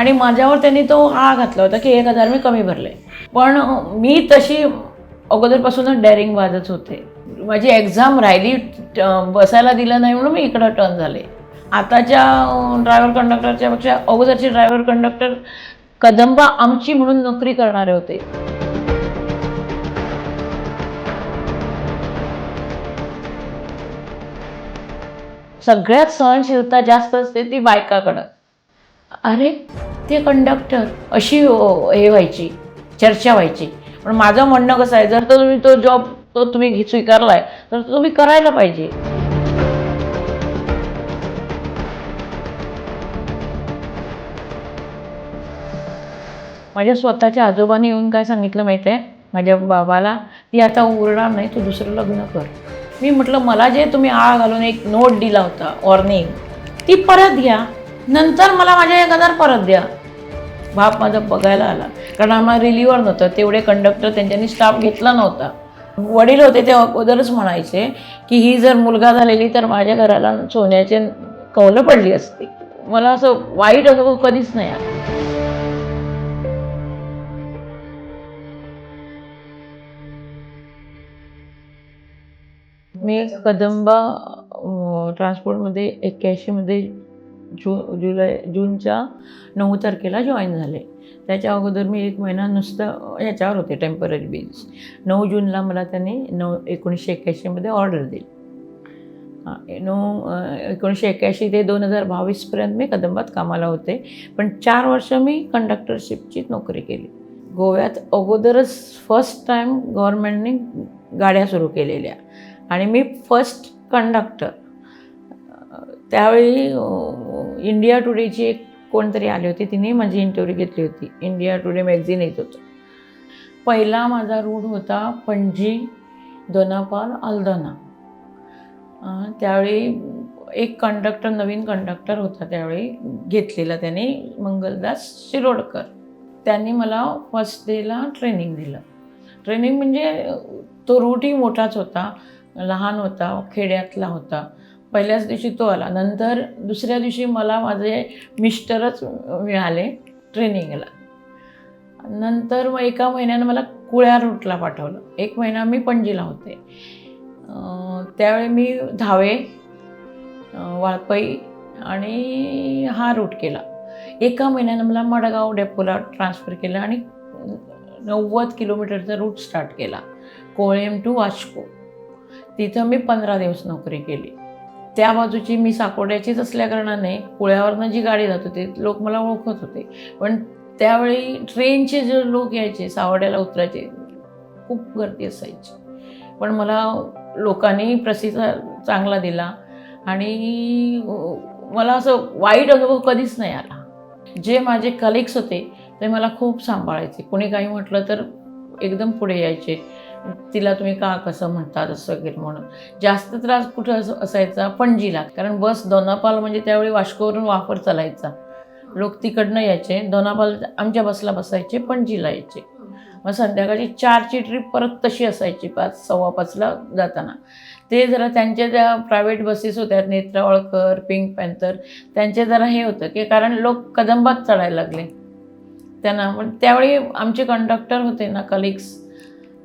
आणि माझ्यावर त्यांनी तो हा घातला होता की एक हजार मी कमी भरले. पण मी तशी अगोदरपासूनच डेअरिंग वाजत होते. माझी एक्झाम राहिली बसायला दिलं नाही म्हणून मी इकडं टर्न झाले. आताच्या ड्रायव्हर कंडक्टरच्या पेक्षा अगोदरचे ड्रायव्हर कंडक्टर कदंबा आमची म्हणून नोकरी करणारे होते. सगळ्यात सहनशीलता जास्त असते ती बायकाकडं. अरे ते कंडक्टर अशी हे व्हायची चर्चा व्हायची. पण माझं म्हणणं कसं आहे जर तर तुम्ही तो जॉब तो तुम्ही घे- स्वीकारलाय तर तुम्ही करायला पाहिजे. माझ्या स्वतःच्या आजोबांनी येऊन काय सांगितलं माहिती आहे माझ्या बाबाला ती आता उरणार नाही तू दुसरं लग्न कर. मी म्हटलं मला जे तुम्ही आळ घालून एक नोट दिला होता वॉर्निंग ती परत घ्या. नंतर मला माझ्या एक हजार परत द्या. बाप माझा बघायला आला. कारण आम्हाला रिलीवर नव्हतं. तेवढे कंडक्टर त्यांच्यानी स्टाफ घेतला नव्हता. वडील होते ते अगोदरच म्हणायचे की ही जर मुलगा झालेली तर माझ्या घराला सोन्याचे कौलं पडली असती. मला असं वाईट असं कधीच नाही आलं. मी कदंबा ट्रान्सपोर्टमध्ये एक्क्याऐंशीमध्ये जू जुलै जूनच्या नऊ तारखेला जॉईन झाले. त्याच्या अगोदर मी एक महिना नुसतं ह्याच्यावर होते टेंपररी बेस नऊ जूनला मला त्यांनी नऊ एकोणीसशे एक्क्याऐंशीमध्ये ऑर्डर दिली. हां नऊ एकोणीसशे एक्क्याऐंशी ते दोन हजार बावीसपर्यंत मी कदंबात कामाला होते. पण चार वर्ष मी कंडक्टरशिपची नोकरी केली. गोव्यात अगोदरच फर्स्ट टाईम गव्हर्मेंटने गाड्या सुरू केलेल्या. आणि मी फर्स्ट कंडक्टर त्यावेळी इंडिया टुडेची एक कोणतरी आली होती तिने माझी इंटरव्ह्यू घेतली होती. इंडिया टुडे मॅगझिन येत होतं. पहिला माझा रूट होता पणजी दोनापाल अल्दना त्यावेळी एक कंडक्टर नवीन कंडक्टर होता त्यावेळी घेतलेला त्याने मंगलदास शिरोडकर. त्यांनी मला फर्स्ट डेला ट्रेनिंग दिलं. ट्रेनिंग म्हणजे तो रूटही मोठाच होता लहान होता खेड्यातला होता. पहिल्याच दिवशी तो आला. नंतर दुसऱ्या दिवशी मला माझे मिस्टरच मिळाले ट्रेनिंगला. नंतर मग एका महिन्यानं मला कुळ्या रूटला पाठवलं. एक महिना मी पणजीला होते. त्यावेळी मी धावे वाळपई आणि हा रूट केला. एका महिन्यानं मला मडगाव डेपोला ट्रान्सफर केलं आणि नव्वद किलोमीटरचा रूट स्टार्ट केला. कोळेम टू वास्को. तिथं मी पंधरा दिवस नोकरी केली. त्या बाजूची मी साकोड्याचीच असल्याकारणाने कुळ्यावरनं जी गाडी जात होती लोक मला ओळखत होते. पण त्यावेळी ट्रेनचे जे लोक यायचे सावड्याला उतरायचे खूप गर्दी असायची. पण मला लोकांनी प्रतिसाद चांगला दिला आणि मला असं वाईट अनुभव कधीच नाही आला. जे माझे कलिग्स होते ते मला खूप सांभाळायचे. कोणी काही म्हटलं तर एकदम पुढे यायचे. तिला तुम्ही का कसं म्हणता असं वगैरे म्हणून. जास्त त्रास कुठं असं असायचा? पणजीला. कारण बस दोनापाल म्हणजे त्यावेळी वास्कोवरून वापर चालायचा. लोक तिकडनं यायचे. दोनापाल आमच्या बसला बसायचे पणजीला यायचे. मग संध्याकाळची चारची ट्रिप परत तशी असायची पाच सव्वा पाचला जाताना. ते जरा त्यांच्या ज्या प्रायव्हेट बसेस होत्या नेत्रावळकर पिंक पॅन्थर त्यांचे जरा हे होतं की कारण लोक कदंबात चढायला लागले. त्यांना पण त्यावेळी आमचे कंडक्टर होते ना कलिग्स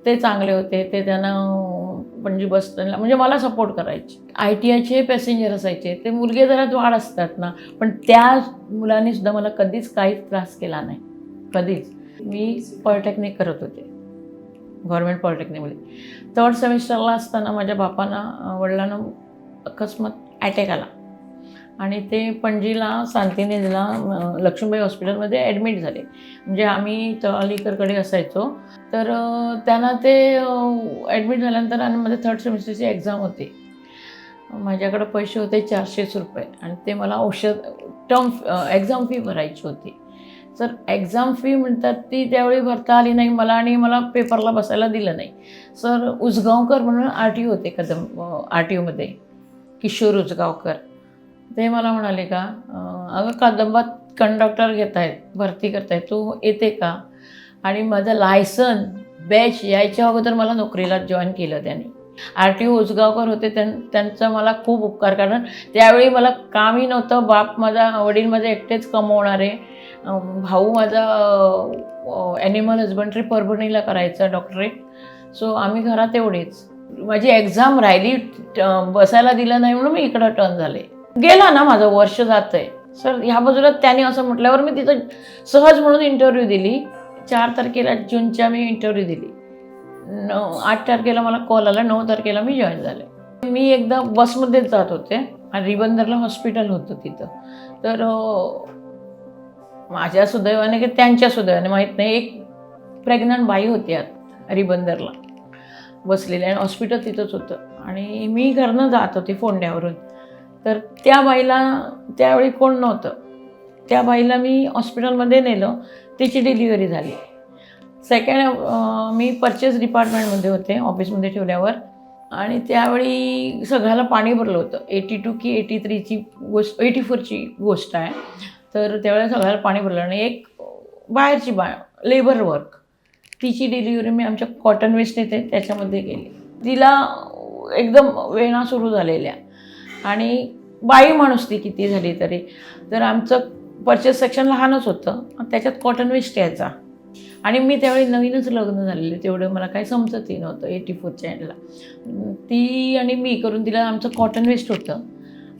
ते चांगले होते ते त्यांना म्हणजे पणजी बस स्टँडला म्हणजे मला सपोर्ट करायचे. आय टी आयचे पॅसेंजर असायचे. ते मुलगे जरा वाढ असतात ना पण त्या मुलांनी सुद्धा मला कधीच काहीच त्रास केला नाही. कधीच. मी पॉलिटेक्निक करत होते. गव्हर्मेंट पॉलिटेक्निकमध्ये. थर्ड सेमिस्टरला असताना माझ्या बापांना वडिलांना अकस्मात अटॅक आला. आणि ते पणजीला सांतिनेजला लक्ष्मीबाई हॉस्पिटलमध्ये ॲडमिट झाले. म्हणजे आम्ही तर अलीकडकडे असायचो. तर त्यांना ते ॲडमिट झाल्यानंतर आणि माझे थर्ड सेमिस्टरची एक्झाम होती. माझ्याकडे पैसे होते चारशेच रुपये आणि ते मला औषध टर्म एक्झाम फी भरायची होती. तर एक्झाम फी म्हणतात ती त्यावेळी भरता आली नाही मला आणि मला पेपरला बसायला दिलं नाही. सर उसगावकर म्हणून आर टी ओ होते कदम आर टी ओमध्ये किशोर उजगावकर ते मला म्हणाले का अगं कादंबात कंडक्टर घेत आहेत भरती करतायत तू येते का? आणि माझं लायसन बॅच यायच्या अगोदर मला नोकरीला जॉईन केलं त्याने. आर टी ओ होते त्यां त्यांचा मला खूप उपकार कारण त्यावेळी मला कामही नव्हतं बाप माझा वडील माझे एकटेच कमवणारे. भाऊ माझा ॲनिमल हजबंड्री परभणीला करायचा डॉक्टरेट सो आम्ही घरात एवढेच. माझी एक्झाम राहिली बसायला दिलं नाही म्हणून मी इकडं टर्न झाले. गेला ना माझं वर्ष जात आहे सर ह्या बाजूला त्याने असं म्हटल्यावर मी तिथं सहज म्हणून इंटरव्ह्यू दिली. चार तारखेला जूनच्या मी इंटरव्ह्यू दिली. नऊ आठ तारखेला मला कॉल आला नऊ तारखेला मी जॉईन झाले. मी एकदा बसमध्येच जात होते आणि रिबंदरला हॉस्पिटल होतं तिथं. तर माझ्या सुदैवाने की त्यांच्या सुदैवाने माहीत नाही एक प्रेग्नंट बाई होती आत रिबंदरला. बसलेली आणि हॉस्पिटल तिथंच होतं. आणि मी घरनं जात होते फोंड्यावरून. तर त्या बाईला त्यावेळी कोण नव्हतं. त्या बाईला मी हॉस्पिटलमध्ये नेलं तिची डिलिव्हरी झाली. सेकंड मी परचेस डिपार्टमेंटमध्ये होते ऑफिसमध्ये ठेवल्यावर. आणि त्यावेळी सगळ्याला पाणी भरलं होतं. एटी टू की एटी थ्रीची गोष्ट एटी फोरची गोष्ट आहे. तर त्यावेळेला सगळ्याला पाणी भरलं आणि एक बाहेरची बा लेबर वर्क तिची डिलिव्हरी मी आमच्या कॉटन वेस्ट येते त्याच्यामध्ये गेली तिला एकदम वेणा सुरू झालेल्या. आणि बाई माणूस ती किती झाली तरी. तर आमचं परचेस सेक्शन लहानच होतं. आणि त्याच्यात कॉटन वेस्ट यायचा. आणि मी त्यावेळी नवीनच लग्न झालेलं. तेवढं मला काही समजतही नव्हतं एटी फोरच्या एंडला ती आणि मी करून तिला आमचं कॉटन वेस्ट होतं.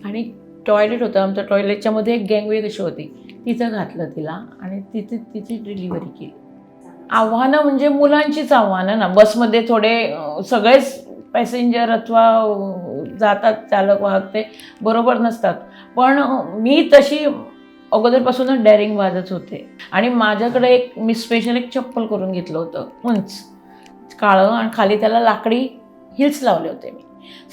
आणि टॉयलेट होतं. आमचं टॉयलेटच्यामध्ये एक गँगवे कशी होती तिचं घातलं तिला आणि तिथे तिची डिलिव्हरी केली. आव्हानं म्हणजे मुलांचीच आव्हानं ना. बसमध्ये थोडे सगळेच पॅसेंजर अथवा जातात चालक वाहक ते बरोबर नसतात. पण मी तशी अगोदरपासूनच डॅरिंग वाजत होते. आणि माझ्याकडे एक मी स्पेशल एक चप्पल करून घेतलं होतं उंच. काळं आणि खाली त्याला लाकडी हिल्स लावले होते मी.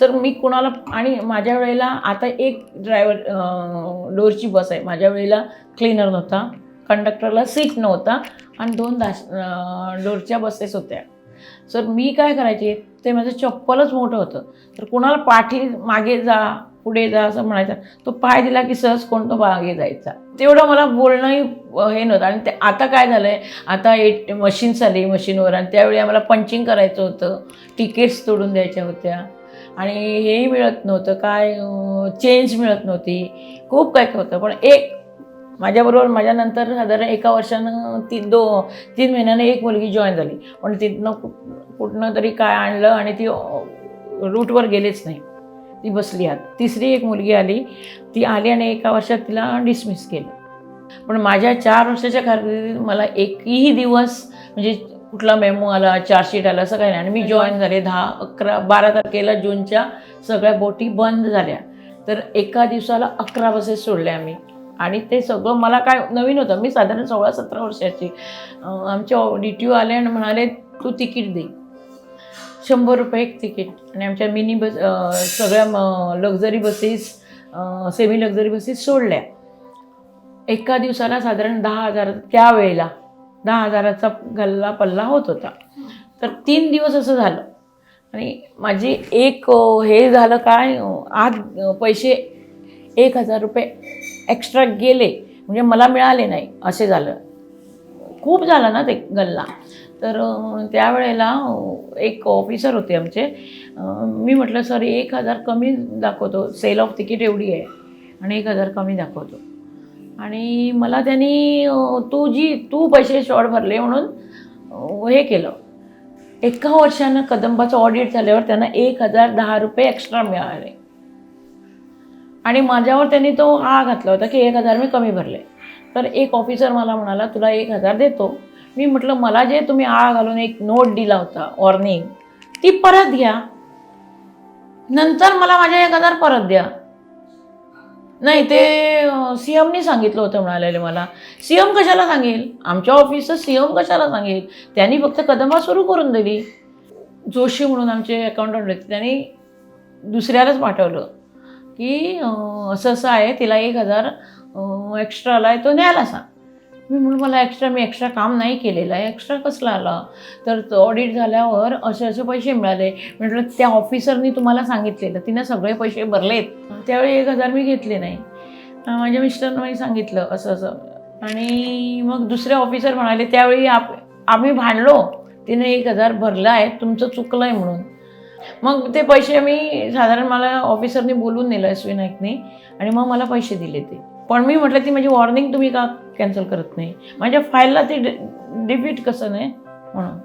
सर मी कुणाला आणि माझ्या वेळेला आता एक ड्रायव्हर डोरची बस आहे. माझ्या वेळेला क्लीनर नव्हता कंडक्टरला सीट नव्हता आणि दोन दास डोरच्या बसेस होत्या. सर मी काय करायचे ते माझं चप्पलच मोठं होतं. तर कुणाला पाठी मागे जा पुढे जा असं म्हणायचं तो पाय दिला की सहज कोणतं मागे जायचा. तेवढं मला बोलणंही हे नव्हतं. आणि ते आता काय झालं आहे आता एट मशीन्स आली मशीनवर आणि त्यावेळी आम्हाला पंचिंग करायचं होतं. तिकीट्स तोडून द्यायच्या होत्या. आणि हेही मिळत नव्हतं. काय चेंज मिळत नव्हती. खूप काय होतं. पण एक माझ्याबरोबर माझ्यानंतर साधारण एका वर्षानं ती दो तीन महिन्याने एक मुलगी जॉईन झाली. पण तिथनं कुठनं तरी काय आणलं आणि ती रूटवर गेलीच नाही. ती बसली आत. तिसरी एक मुलगी आली. ती आली आणि एका वर्षात तिला डिसमिस केलं. पण माझ्या चार वर्षाच्या कारकिर्दीत मला एकही दिवस म्हणजे कुठला मेमो आला चार्जशीट आला असं काही नाही. आणि मी जॉईन झाले दहा अकरा बारा तारखेला जूनच्या सगळ्या बोटी बंद झाल्या. तर एका दिवसाला अकरा बसेस सोडल्या आम्ही. आणि ते सगळं मला काय नवीन होतं. मी साधारण सोळा सतरा वर्षाची. अं, आमचे डी टी ओ आले आणि म्हणाले तू तिकीट दे. शंभर रुपये एक तिकीट. आणि आमच्या मिनी बस सगळ्या luxury buses semi luxury buses सोडल्या. एका दिवसाला साधारण दहा हजार त्यावेळेला दहा हजाराचा गल्ला पल्ला होत होता. तर तीन दिवस असं झालं. आणि माझी एक हे झालं काय आत आज पैसे एक हजार रुपये. एक्स्ट्रा गेले म्हणजे मला मिळाले नाही असे झालं. खूप झालं ना ते गल्ला. तर त्यावेळेला एक ऑफिसर होते आमचे. मी म्हटलं सर एक हजार कमी दाखवतो. सेल ऑफ तिकीट एवढी आहे. आणि एक हजार कमी दाखवतो. आणि मला त्यांनी तू जी तू पैसे शॉर्ट भरले म्हणून हे केलं. एका वर्षानं कदंबाचं ऑडिट झाल्यावर त्यांना एक हजार दहा रुपये एक्स्ट्रा मिळाले. आणि माझ्यावर त्यांनी तो आ घातला होता की एक हजार मी कमी भरले. तर एक ऑफिसर मला म्हणाला तुला एक हजार देतो. मी म्हटलं मला जे तुम्ही आ घालून एक नोट दिला होता वॉर्निंग ती परत घ्या. नंतर मला माझ्या एक हजार परत द्या. नाही ते सी एमनी सांगितलं होतं म्हणालेले मला. सी एम कशाला सांगेल? आमच्या ऑफिसचं सी एम कशाला सांगेल? त्यांनी फक्त कदंबा सुरू करून दिली. जोशी म्हणून आमचे अकाउंटंट होते त्यांनी दुसऱ्यालाच पाठवलं. की असं असं आहे तिला एक हजार एक्स्ट्रा आला आहे तो न्यायला सांग. मी म्हणून मला एक्स्ट्रा मी एक्स्ट्रा काम नाही केलेलं आहे एक्स्ट्रा कसला आला? तर ऑडिट झाल्यावर असे असे पैसे मिळाले. म्हटलं त्या ऑफिसरनी तुम्हाला सांगितलेलं तिनं सगळे पैसे भरलेत. त्यावेळी एक हजार मी घेतले नाही. माझ्या मिस्टरनं मी सांगितलं असं असं. आणि मग दुसरे ऑफिसर म्हणाले त्यावेळी आप आम्ही भांडलो. तिने एक हजार भरलं आहे तुमचं चुकलं आहे म्हणून. मग ते पैसे मी साधारण मला ऑफिसरनी बोलून नेलं एस व्ही नाईकने. आणि मग मला पैसे दिले ते. पण मी म्हटलं ती माझी वॉर्निंग तुम्ही का कॅन्सल करत नाही? माझ्या फाईलला ते डिफीट कसं नाही? म्हणून.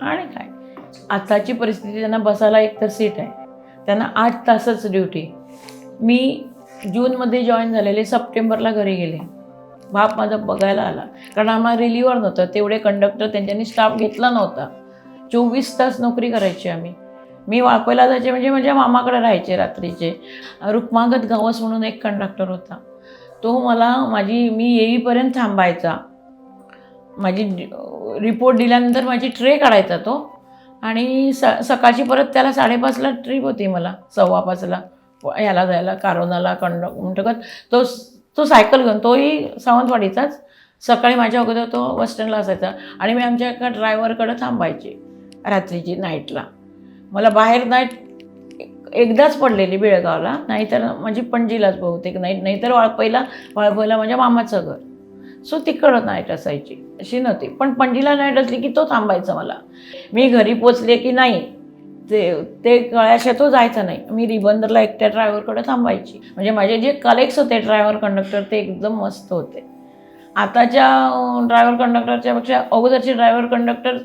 आणि काय? आताची परिस्थिती त्यांना बसायला एक तर सीट आहे. त्यांना आठ तासच ड्युटी मी जूनमध्ये जॉईन झालेले सप्टेंबरला घरी गेले. बाप माझा बघायला आला. कारण आम्हाला रिलीवर नव्हतं. तेवढे कंडक्टर त्यांच्यानी स्टाफ घेतला नव्हता. चोवीस तास नोकरी करायची आम्ही. मी वाळपयला जायचे म्हणजे माझ्या मामाकडे राहायचे रात्रीचे. रुक्मागत गावस म्हणून एक कंडक्टर होता. तो मला माझी मी येईपर्यंत थांबायचा. माझी रिपोर्ट दिल्यानंतर माझी ट्रे काढायचा तो. आणि स सकाळची परत त्याला साडेपाचला ट्रीप होती मला सव्वा पाचला. याला जायला कारोनाला कंड म्हणतात तो तो सायकल घेऊन तोही सावंतवाडीचाच. सकाळी माझ्या अगोदर तो बस स्टँडला असायचा. आणि मी आमच्या एका ड्रायव्हरकडं थांबायचे रात्रीची नाईटला मला बाहेर नाईट एकदाच पडलेली बेळगावला नाहीतर माझी पणजीलाच बहुतेक नाईट नाहीतर वाळपईला वाळपईला माझ्या मामाचं घर. सो तिकडं नाईट असायची अशी नव्हती. पण पणजीला नाईट असली की तो थांबायचा मला. मी घरी पोचले की नाही ते ते कळ्याशा तो जायचा नाही. मी रिबंदरला एकट्या ड्रायव्हरकडे थांबायची. म्हणजे माझे जे कलेक्स होते ड्रायव्हर कंडक्टर ते एकदम मस्त होते. आताच्या ड्रायव्हर कंडक्टरच्या पेक्षा अगोदरचे ड्रायव्हर कंडक्टर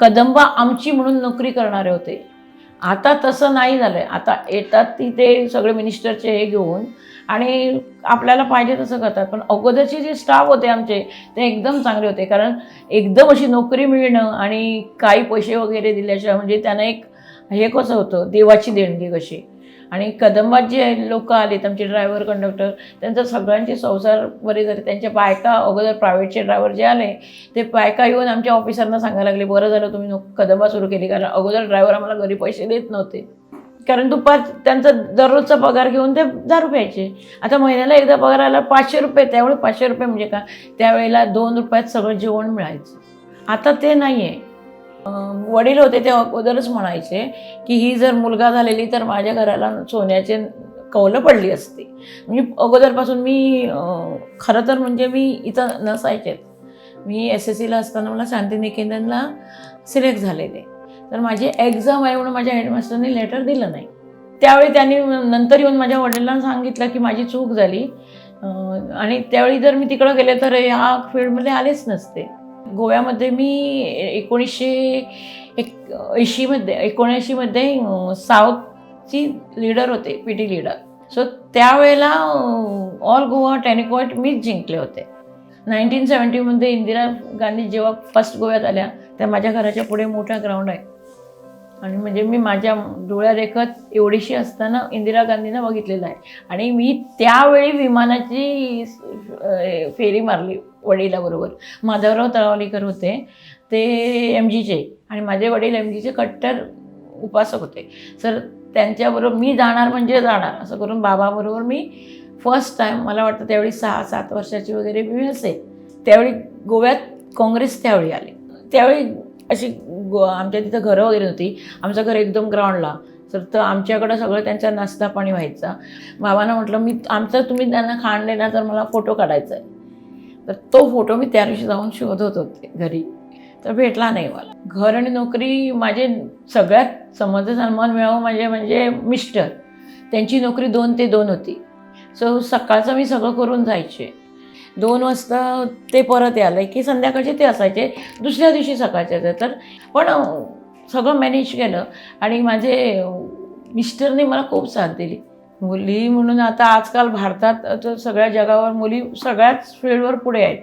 कदंबा आमची म्हणून नोकरी करणारे होते. आता तसं नाही झालं आहे आता येतात तिथे सगळे मिनिस्टरचे हे घेऊन आणि आपल्याला पाहिजे तसं करतात. पण अगोदरचे जे स्टाफ होते आमचे ते एकदम चांगले होते. कारण एकदम अशी नोकरी मिळणं आणि काही पैसे वगैरे दिल्याशिवाय म्हणजे त्यांना एक हे कसं होतं देवाची देणगी कशी. आणि कदंबात जे लोक आलेत आमचे ड्रायव्हर कंडक्टर त्यांचा सगळ्यांचे संसार बरे झाले. त्यांच्या बायका अगोदर प्रायव्हेटचे ड्रायव्हर जे आले ते बायका येऊन आमच्या ऑफिसरना सांगायला लागले बरं झालं तुम्ही कदंबा सुरू केली कारण अगोदर ड्रायव्हर आम्हाला घरी पैसे देत नव्हते. कारण दुपार त्यांचा दररोजचा पगार घेऊन ते दारू प्यायचे. आता महिन्याला एकदा पगार आला पाचशे रुपये त्यावेळी पाचशे रुपये म्हणजे का? त्यावेळेला दोन रुपयात सगळं जेवण मिळायचं. आता ते नाही आहे वडील होते ते अगोदरच म्हणायचे की ही जर मुलगा झालेली तर माझ्या घराला सोन्याचे कौलं पडली असती. म्हणजे अगोदरपासून मी खरं तर म्हणजे मी इथं नसायचेच मी एस एस सीला असताना मला शांतिनिकेतनला सिलेक्ट झालेले. तर माझी एक्झाम आहे म्हणून माझ्या हेडमास्टरने लेटर दिलं नाही. त्यावेळी त्यांनी नंतर येऊन माझ्या वडिलांना सांगितलं की माझी चूक झाली. आणि त्यावेळी जर मी तिकडं गेले तर ह्या फील्डमध्ये आलेच नसते. गोव्यामध्ये मी एकोणीसशे एक ऐंशीमध्ये एकोणऐंशीमध्ये साऊथची लीडर होते पी टी लीडर. सो त्यावेळेला ऑल गोवा टेनिकॉट मीच जिंकले होते. नाईन्टीन सेवन्टीमध्ये इंदिरा गांधी जेव्हा फर्स्ट गोव्यात आल्या त्या माझ्या घराच्या पुढे मोठा ग्राउंड आहे. आणि म्हणजे मी माझ्या डोळ्यारेखत एवढीशी असताना इंदिरा गांधींना बघितलेलं आहे. आणि मी त्यावेळी विमानाची फेरी मारली वडिलाबरोबर. माधवराव तळावलीकर होते. ते एम जीचे आणि माझे वडील एम जीचे कट्टर उपासक होते. सर त्यांच्याबरोबर मी जाणार म्हणजे जाणार. असं करून बाबाबरोबर मी फर्स्ट टाईम मला वाटतं त्यावेळी सहा सात वर्षाची वगैरे मी असेल त्यावेळी गोव्यात काँग्रेस त्यावेळी आली. त्यावेळी अशी गो आमच्या तिथं घरं वगैरे होती आमचं घर एकदम ग्राउंडला तर तर आमच्याकडं सगळं त्यांचा नाश्ता पाणी व्हायचा. बाबांना म्हटलं मी आमचं तुम्ही त्यांना खाण देणार तर मला फोटो काढायचा आहे तर तो फोटो मी त्या दिवशी जाऊन शोधत होते घरी. तर भेटला नाही मला. घर आणि नोकरी माझे सगळ्यात समज सन्मान मिळावं म्हणजे म्हणजे मिस्टर. त्यांची नोकरी दोन ते दोन होती. सो सकाळचं मी सगळं करून जायचे. दोन वाजता ते परत यायला की संध्याकाळचे ते असायचे दुसऱ्या दिवशी सकाळचे असायचे. तर पण सगळं मॅनेज केलं आणि माझे मिस्टरने मला खूप साथ दिली. मुली म्हणून आता आजकाल भारतात सगळ्या जगावर मुली सगळ्याच फील्डवर पुढे आहेत.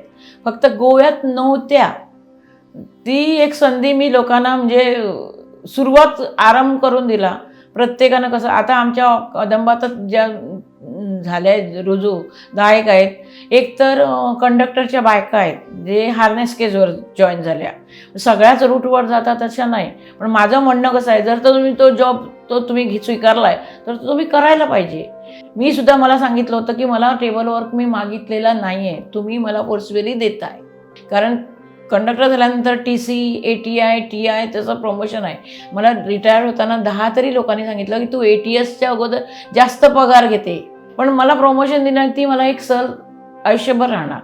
फक्त गोव्यात नव्हत्या. ती एक संधी मी लोकांना म्हणजे सुरुवात आराम करून दिला. प्रत्येकानं कसं आता आमच्या कदंबातच ज्या झाल्या आहेत रुजू गायक आहेत एक तर कंडक्टरच्या बायका आहेत जे हार्नेस केजवर जॉईन झाल्या. सगळ्याच रूटवर जातात तशा नाही. पण माझं म्हणणं कसं आहे जर तर तुम्ही तो जॉब तो तुम्ही घे स्वीकारला आहे तर तो तुम्ही करायला पाहिजे. मी सुद्धा मला सांगितलं होतं की मला टेबल वर्क मी मागितलेला नाही आहे तुम्ही मला फोर्सवेली देताय. कारण कंडक्टर झाल्यानंतर T C A T I T I त्याचं प्रमोशन आहे. मला रिटायर होताना दहा तरी लोकांनी सांगितलं की तू ए टी एसच्या अगोदर जास्त पगार घेते. पण मला प्रमोशन देण्यात ती मला एक सल आयुष्यभर राहणार.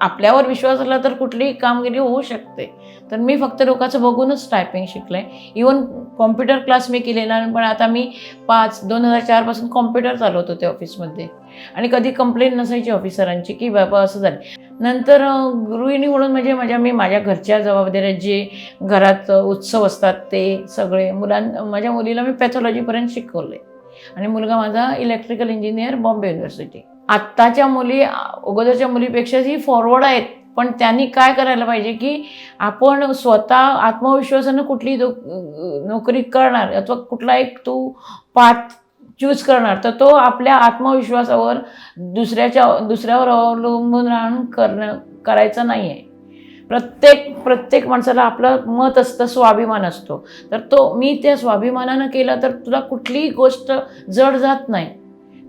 आपल्यावर विश्वास असला तर कुठलीही कामगिरी होऊ शकते. तर मी फक्त लोकांचं बघूनच टायपिंग शिकले. इव्हन इवन कॉम्प्युटर क्लास मी केलेला पण आता मी पाच दोन हजार चारपासून कॉम्प्युटर चालवत होते ऑफिसमध्ये आणि कधी कंप्लेंट नसायची ऑफिसरांची की बाबा असं झालं. नंतर गृहिणी म्हणून म्हणजे माझ्या मी माझ्या घरच्या जबाबदाऱ्या जे घरात उत्सव असतात ते सगळे मुलां माझ्या मुलीला मी पॅथॉलॉजीपर्यंत शिकवले. आणि मुलगा माझा इलेक्ट्रिकल इंजिनियर बॉम्बे युनिव्हर्सिटी आत्ताच्या मुली अगोदरच्या मुलीपेक्षा ही फॉरवर्ड आहेत. पण त्यांनी काय करायला पाहिजे की आपण स्वतः आत्मविश्वासानं कुठली दो नोकरी करणार अथवा कुठला एक तू पाथ चूज करणार तर तो आपल्या आत्मविश्वासावर दुसऱ्याच्या दुसऱ्यावर अवलंबून राहून करणं करायचं नाही आहे प्रत्येक प्रत्येक माणसाला आपलं मत असतं स्वाभिमान असतो. तर तो मी त्या स्वाभिमानानं केला तर तुला कुठलीही गोष्ट जड जात नाही.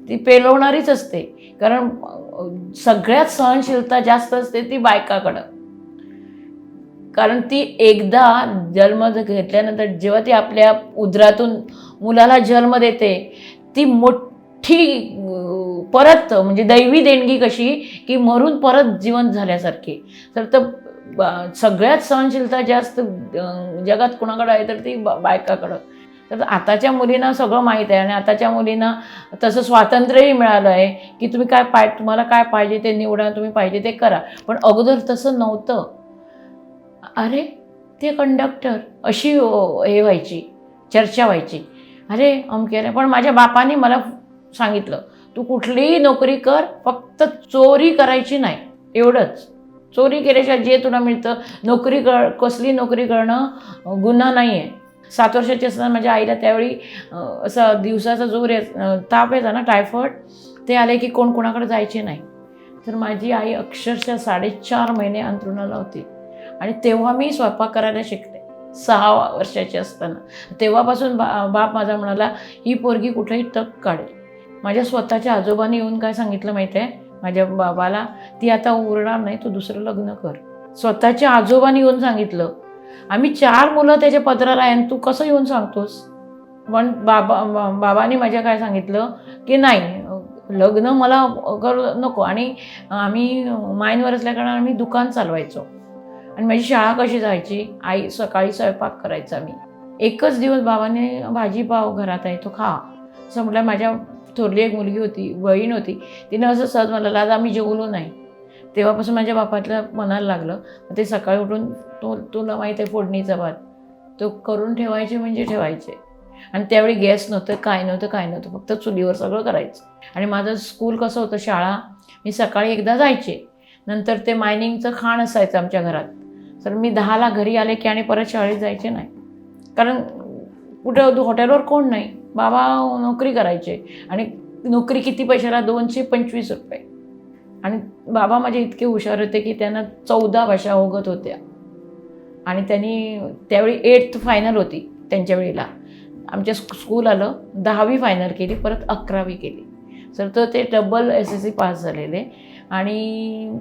ती पेलवणारीच असते. कारण सगळ्यात सहनशीलता जास्त असते ती बायकाकडं. कारण ती एकदा जन्म घेतल्यानंतर जेव्हा ती आपल्या उदरातून मुलाला जन्म देते ती मोठी परत म्हणजे दैवी देणगी कशी की मरून परत जिवंत झाल्यासारखी. तर तर सगळ्यात सहनशीलता जास्त जगात कुणाकडं आहे तर ती बायकाकडं. तर आताच्या मुलींना सगळं माहीत आहे आणि आताच्या मुलींना तसं स्वातंत्र्यही मिळालं आहे की तुम्ही काय पाय तुम्हाला काय पाहिजे ते निवडा तुम्ही पाहिजे ते करा. पण अगोदर तसं नव्हतं. अरे ते कंडक्टर अशी हे व्हायची चर्चा व्हायची. अरे अमके अरे पण माझ्या बापाने मला सांगितलं तू कुठलीही नोकरी कर फक्त चोरी करायची नाही. एवढंच. चोरी केल्याशिवाय जे तुला मिळतं नोकरी कर कसली नोकरी करणं गुन्हा नाही आहे सात वर्षाची असताना माझ्या आईला त्यावेळी असा दिवसाचा जोर आहे ताप यायचा ना टायफॉइड ते आले की कोण कोणाकडे जायचे नाही. तर माझी आई अक्षरशः साडेचार महिने अंथरुणाला होती. आणि तेव्हा मी स्वयंपाक करायला शिकले सहा वर्षाची असताना. तेव्हापासून बा बाप माझा म्हणाला ही पोरगी कुठेही तग काढेल. माझ्या स्वतःच्या आजोबांनी येऊन काय सांगितलं माहिती आहे माझ्या बाबाला ती आता उरणार नाही तू दुसरं लग्न कर. स्वतःच्या आजोबांनी येऊन सांगितलं आम्ही चार मुलं त्याच्या पत्राला आहे आणि तू कसं येऊन सांगतोस? पण बाबा बा- बाबांनी माझ्या काय सांगितलं? की नाही लग्न मला करू नको. आणि आम्ही मायनवर असल्याकारणाने आम्ही दुकान चालवायचो. आणि माझी शाळा कशी जायची? आई सकाळी स्वयंपाक करायचा मी. एकच दिवस बाबाने भाजीपाव घरात आहे तो खा. असं म्हटलं माझ्या थोरली एक मुलगी होती बहीण होती. तिनं असं सहज म्हटलं आज आम्ही जेवलो नाही. तेव्हापासून माझ्या बापातल्या मनाला लागलं. ते सकाळी उठून तो तुला माहीत आहे फोडणीचा भात. तो करून ठेवायचे म्हणजे ठेवायचे. आणि त्यावेळी गॅस नव्हतं काय नव्हतं काय नव्हतं. फक्त चुलीवर सगळं करायचं. आणि माझं स्कूल कसं होतं शाळा मी सकाळी एकदा जायचे. नंतर ते मायनिंगचं खाण असायचं आमच्या घरात. तर मी दहाला घरी आले की आणि परत शाळेत जायचे नाही. कारण कुठं हॉटेलवर कोण नाही. बाबा नोकरी करायचे. आणि नोकरी किती पैशाला? दोनशे पंचवीस रुपये. आणि बाबा माझे इतके हुशार होते की त्यांना चौदा भाषा ओघत होत्या. आणि त्यांनी त्यावेळी एट्थ फायनल होती त्यांच्या वेळेला. आमच्या स्क- स्कूल आलं दहावी फायनल केली परत अकरावी केली. सर तर ते double S S C pass झालेले. आणि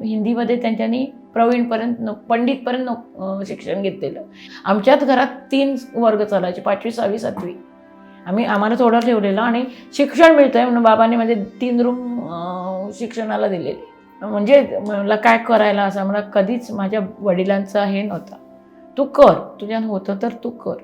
हिंदीमध्ये त्यांच्यानी प्रवीणपर्यंत नो पंडितपर्यंत नो शिक्षण घेतलेलं. आमच्याच घरात तीन वर्ग चालायचे पाचवी सहावी सातवी. आम्ही आम्हाला थोडं ठेवलेलं आणि शिक्षण मिळतं आहे म्हणून बाबांनी म्हणजे तीन रूम शिक्षणाला दिलेले. म्हणजे मला काय करायला असं मला कधीच माझ्या वडिलांचा हे नव्हता. तू कर तुझ्यानं होतं तर तू कर.